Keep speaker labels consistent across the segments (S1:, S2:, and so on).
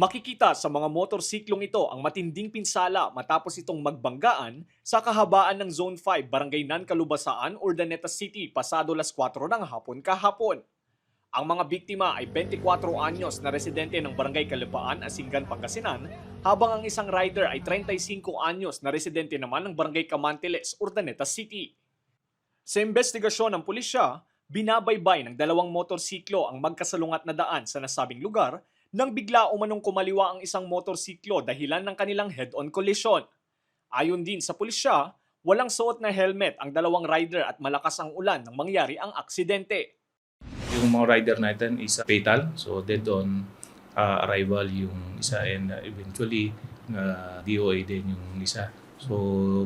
S1: Makikita sa mga motorsiklong ito ang matinding pinsala matapos itong magbanggaan sa kahabaan ng Zone 5 Barangay Nan Kalubasaan, Urdaneta City pasado las 4 ng hapon kahapon. Ang mga biktima ay 24 anyos na residente ng Barangay Kalupaan, Asingan, Pangasinan, habang ang isang rider ay 35 anyos na residente naman ng Barangay Camantiles, Urdaneta City. Sa investigasyon ng pulisya, binabaybay ng dalawang motorsiklo ang magkasalungat na daan sa nasabing lugar nang bigla umanong kumaliwa ang isang motorsiklo dahilan ng kanilang head-on collision. Ayon din sa pulisya, walang suot na helmet ang dalawang rider at malakas ang ulan nang mangyari ang aksidente.
S2: Yung mga rider natin is fatal, so dead on uh, arrival yung isa and uh, eventually uh, DOA din yung isa. So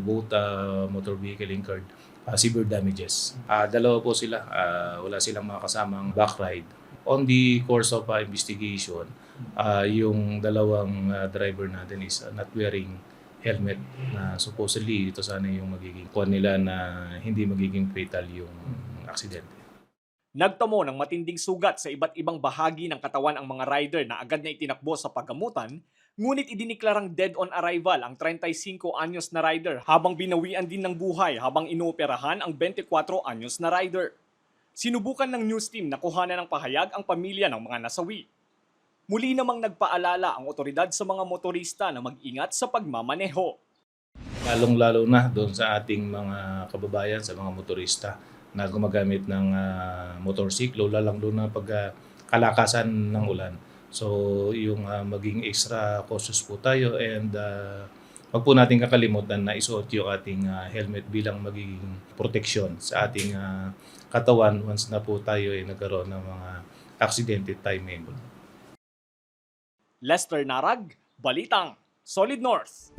S2: both uh, motor vehicle incurred uh, severe damages. Uh, dalawa po sila, uh, wala silang mga kasamang back ride. On the course of uh, investigation, uh, yung dalawang uh, driver natin is uh, not wearing helmet na supposedly ito sana yung magiging kuha nila na hindi magiging fatal yung aksidente.
S1: Nagtamo ng matinding sugat sa iba't ibang bahagi ng katawan ang mga rider na agad na itinakbo sa paggamutan, ngunit idiniklarang dead on arrival ang 35 anyos na rider habang binawian din ng buhay habang inooperahan ang 24 anyos na rider. Sinubukan ng news team na kuhanan ng pahayag ang pamilya ng mga nasawi. Muli namang nagpaalala ang otoridad sa mga motorista na mag-ingat sa pagmamaneho.
S2: Lalong-lalo na doon sa ating mga kababayan, sa mga motorista na gumagamit ng ah, motorsiklo, lalang-lalo na pag ah, kalakasan ng ulan. So, yung ah, maging extra cautious po tayo and uh, wag po natin kakalimutan na isuot yung ating ah, helmet bilang magiging proteksyon sa ating ah, katawan once na po tayo ay nagkaroon ng mga aksidente time
S1: Lester Narag, Balitang, Solid North.